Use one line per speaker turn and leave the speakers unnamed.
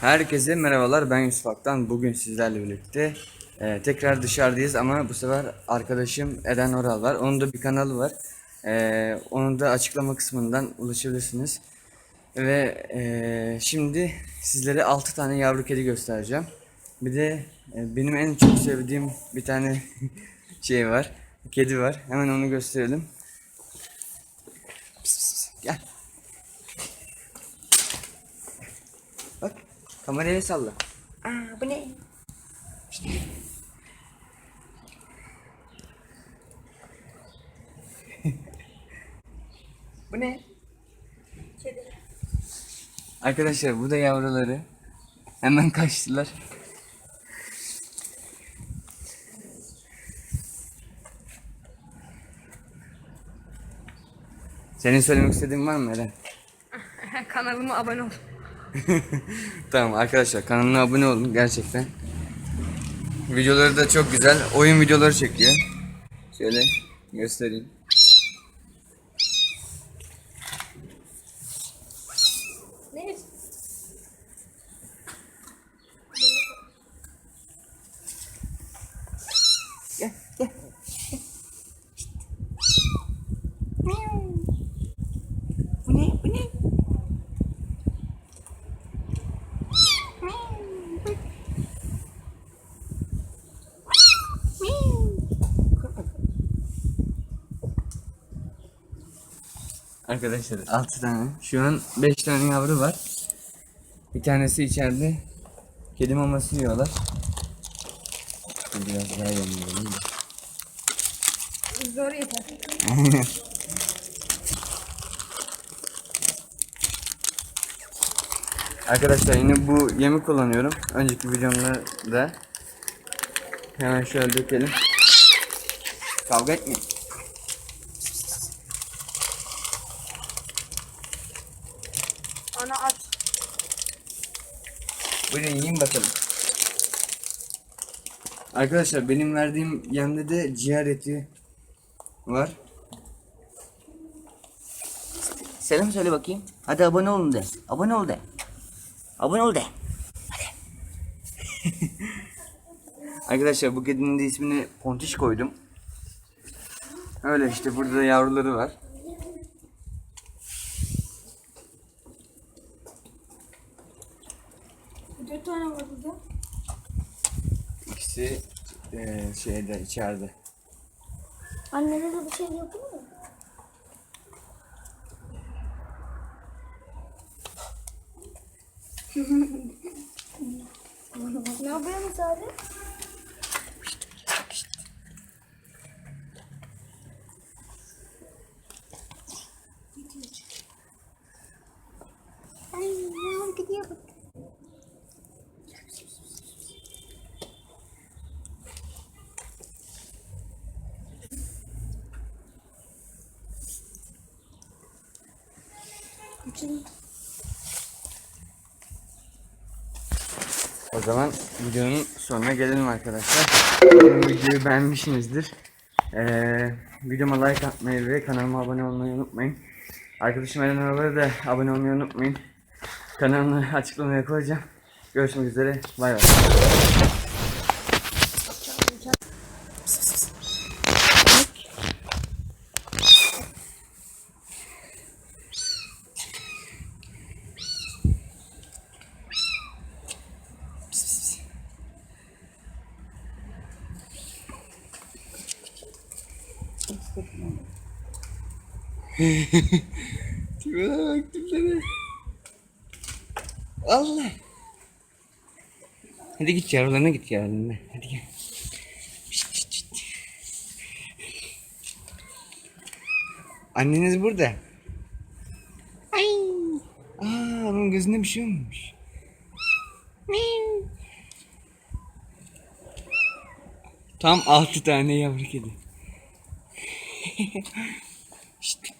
Herkese merhabalar ben Yusuf Aktan. Bugün sizlerle birlikte e, tekrar dışarıdayız ama bu sefer arkadaşım Eden Oral var. Onun da bir kanalı var. E, onu da açıklama kısmından ulaşabilirsiniz. Ve e, şimdi sizlere 6 tane yavru kedi göstereceğim. Bir de e, benim en çok sevdiğim bir tane şey var. Kedi var. Hemen onu gösterelim. Pıs pıs pıs. Gel. Bak kameraya salla.
Aa bu ne?
Bu ne?
Kedi.
Arkadaşlar bu da yavruları. Hemen kaçtılar. Senin söylemek istediğin var mı Eren?
Kanalıma abone ol.
Tamam arkadaşlar kanalına abone olun gerçekten. Videoları da çok güzel. Oyun videoları çekiyor. Şöyle göstereyim.
Ne?
Gel gel. Arkadaşlar 6 tane. Şu an 5 tane yavru var. Bir tanesi içeride. Kedi maması yiyorlar. Biraz daha yanıyorum.
Zor yeter.
Arkadaşlar yine bu yemi kullanıyorum. Önceki videomda da. Hemen şöyle dökelim. Kavga etmeyin.
Ana aç.
Buyurun yiyin bakalım. Arkadaşlar benim verdiğim yemde de ciğer eti var.
Selam söyle bakayım. Hadi abone olun de. Abone ol de. Abone ol de.
Arkadaşlar bu kedinin de ismini Pontiş koydum. Öyle işte burada da yavruları var.
Dört tane var burada.
İkisi eee, şeyde içeride.
Annene de bir şey yapıyor mu? ne yapıyorsun abi? Ay, ne gidiyor bak.
O zaman videonun sonuna gelelim arkadaşlar. Umarım videoyu beğenmişsinizdir. Ee, videoma like atmayı ve kanalıma abone olmayı unutmayın. Arkadaşım Eren Araları da abone olmayı unutmayın. Kanalını açıklamaya koyacağım. Görüşmek üzere. Bay bay. Tipine bak tipine. Allah. Hadi git yavrularına git yavrularına. Hadi gel. Anneniz burada. Ay. Aa, onun gözünde bir şey olmuş. Tam altı tane yavru kedi. she